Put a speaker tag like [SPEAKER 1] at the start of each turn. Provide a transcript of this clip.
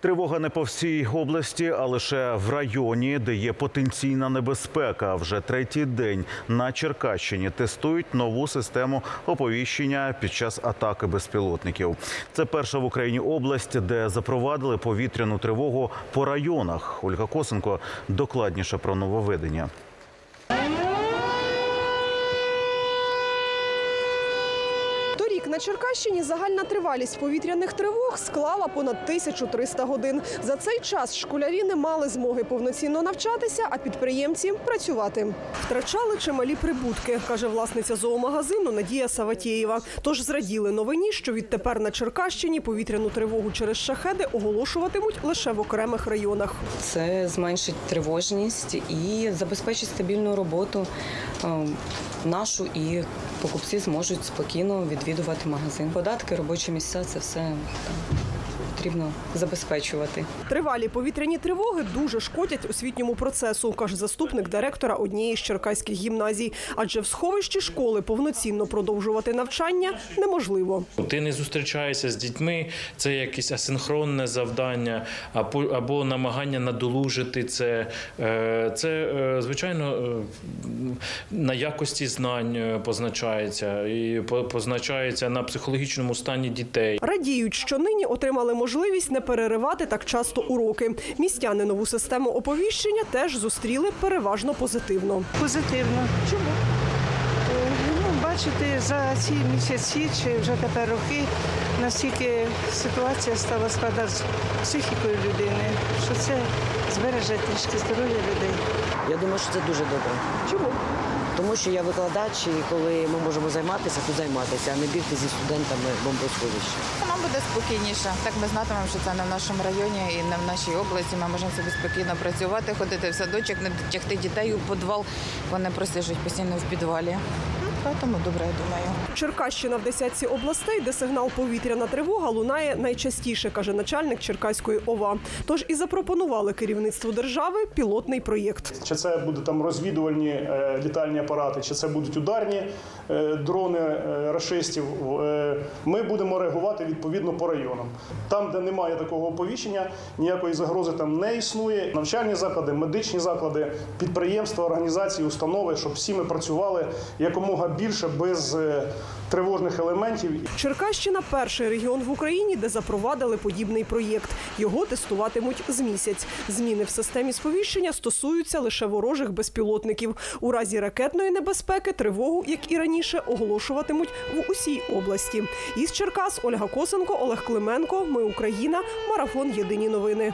[SPEAKER 1] Тривога не по всій області, а лише в районі, де є потенційна небезпека. Вже третій день на Черкащині тестують нову систему оповіщення під час атаки безпілотників. Це перша в Україні область, де запровадили повітряну тривогу по районах. Ольга Косенко докладніше про нововведення.
[SPEAKER 2] На Черкащині загальна тривалість повітряних тривог склала понад 1300 годин. За цей час школярі не мали змоги повноцінно навчатися, а підприємці працювати. Втрачали чималі прибутки, каже власниця зоомагазину Надія Саватєєва. Тож зраділи новині, що відтепер на Черкащині повітряну тривогу через шахеди оголошуватимуть лише в окремих районах.
[SPEAKER 3] Це зменшить тривожність і забезпечить стабільну роботу е, нашу, і покупці зможуть спокійно відвідувати магазин. Податки, робочі місця це все там, потрібно забезпечувати.
[SPEAKER 2] Тривалі повітряні тривоги дуже шкодять освітньому процесу, каже заступник директора однієї з черкаських гімназій. Адже в сховищі школи повноцінно продовжувати навчання неможливо.
[SPEAKER 4] Ти не зустрічаєшся з дітьми, це якесь асинхронне завдання, або, намагання надолужити це. Е, Це, е, звичайно, е, на якості знань позначається і по- позначається на психологічному стані дітей.
[SPEAKER 2] Радіють, що нині отримали можливість не переривати так часто уроки. Містяни нову систему оповіщення теж зустріли переважно позитивно.
[SPEAKER 5] Позитивно. Чому? Ну, бачите, за ці місяці чи вже тепер роки настільки ситуація стала складна з психікою людини, що це збереже трішки здоров'я людей.
[SPEAKER 6] Я думаю, що це дуже добре.
[SPEAKER 2] Чому?
[SPEAKER 6] Тому що я викладач, і коли ми можемо займатися, то займатися, а не бігти зі студентами бомбосховища.
[SPEAKER 7] Нам буде спокійніше. Так ми знатимемо, що це не в нашому районі і не в нашій області. Ми можемо собі спокійно працювати, ходити в садочок, не тягти дітей у підвал. Вони просижуть постійно в підвалі. Тому добре, я думаю.
[SPEAKER 2] Черкащина в десятці областей, де сигнал повітряна тривога лунає найчастіше, каже начальник Черкаської ОВА. Тож і запропонували керівництву держави пілотний проєкт.
[SPEAKER 8] Чи це будуть там розвідувальні е, літальні апарати, чи це будуть ударні е, дрони е, рашистів. Ми будемо реагувати відповідно по районам. Там, де немає такого оповіщення, ніякої загрози там не існує. Навчальні заклади, медичні заклади, підприємства, організації, установи, щоб всі ми працювали якомога більше без е, тривожних елементів.
[SPEAKER 2] Черкащина перший регіон в Україні, де запровадили подібний проєкт. Його тестуватимуть з місяць. Зміни в системі сповіщення стосуються лише ворожих безпілотників. У разі ракетної небезпеки тривогу, як і раніше, оголошуватимуть в усій області. Із Черкас Ольга Косенко, Олег Клименко. Ми Україна. Марафон. Єдині новини.